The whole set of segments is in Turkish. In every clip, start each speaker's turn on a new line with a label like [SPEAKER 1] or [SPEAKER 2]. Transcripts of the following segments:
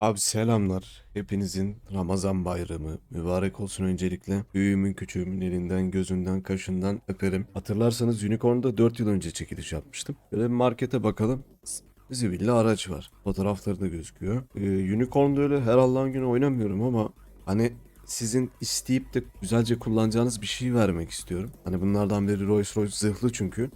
[SPEAKER 1] Abi selamlar. Hepinizin Ramazan bayramı mübarek olsun öncelikle. Büyüğümün küçüğümün elinden, gözünden, kaşından öperim. Hatırlarsanız Unicorn'da 4 yıl önce çekiliş yapmıştım. Böyle markete bakalım. Zibilli araç var. Fotoğrafları da gözüküyor. Ee, Unicorn'da öyle her Allah'ın günü oynamıyorum ama hani sizin isteyip de güzelce kullanacağınız bir şey vermek istiyorum. Hani bunlardan biri Rolls Royce zırhlı çünkü.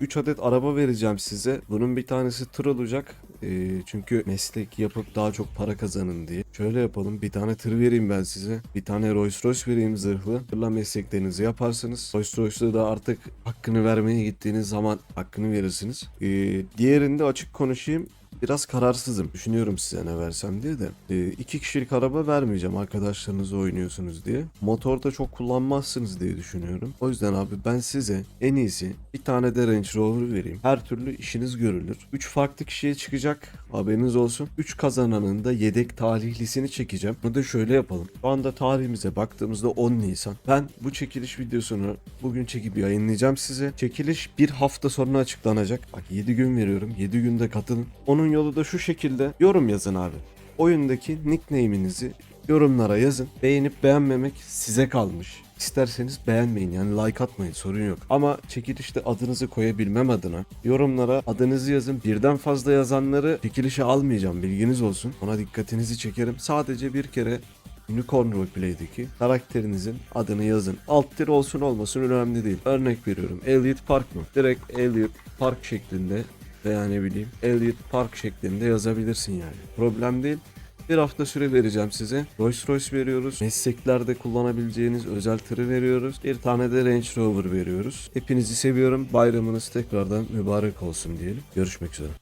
[SPEAKER 1] 3 adet araba vereceğim size. Bunun bir tanesi tır olacak. Ee, çünkü meslek yapıp daha çok para kazanın diye. Şöyle yapalım. Bir tane tır vereyim ben size. Bir tane Rolls Royce vereyim zırhlı. Tırla mesleklerinizi yaparsınız. Rolls Royce'da da artık hakkını vermeye gittiğiniz zaman hakkını verirsiniz. Ee, diğerinde açık konuşayım. Biraz kararsızım. Düşünüyorum size ne versem diye de. Ee, iki kişilik araba vermeyeceğim arkadaşlarınızla oynuyorsunuz diye. Motorda çok kullanmazsınız diye düşünüyorum. O yüzden abi ben size en iyisi bir tane de Range Rover vereyim. Her türlü işiniz görülür. 3 farklı kişiye çıkacak. Haberiniz olsun. 3 kazananın da yedek talihlisini çekeceğim. Bunu da şöyle yapalım. Şu anda tarihimize baktığımızda 10 Nisan. Ben bu çekiliş videosunu bugün çekip yayınlayacağım size. Çekiliş bir hafta sonra açıklanacak. Bak 7 gün veriyorum. 7 günde katılın. Onun yolu da şu şekilde. Yorum yazın abi. Oyundaki nickname'inizi yorumlara yazın. Beğenip beğenmemek size kalmış. İsterseniz beğenmeyin yani like atmayın sorun yok. Ama çekilişte adınızı koyabilmem adına yorumlara adınızı yazın. Birden fazla yazanları çekilişe almayacağım bilginiz olsun. Ona dikkatinizi çekerim. Sadece bir kere Unicorn Roleplay'deki karakterinizin adını yazın. Alt tir olsun olmasın önemli değil. Örnek veriyorum. Elliot Park mı? Direkt Elliot Park şeklinde veya ne bileyim Elliot Park şeklinde yazabilirsin yani. Problem değil. Bir hafta süre vereceğim size. Rolls Royce veriyoruz. Mesleklerde kullanabileceğiniz özel tırı veriyoruz. Bir tane de Range Rover veriyoruz. Hepinizi seviyorum. Bayramınız tekrardan mübarek olsun diyelim. Görüşmek üzere.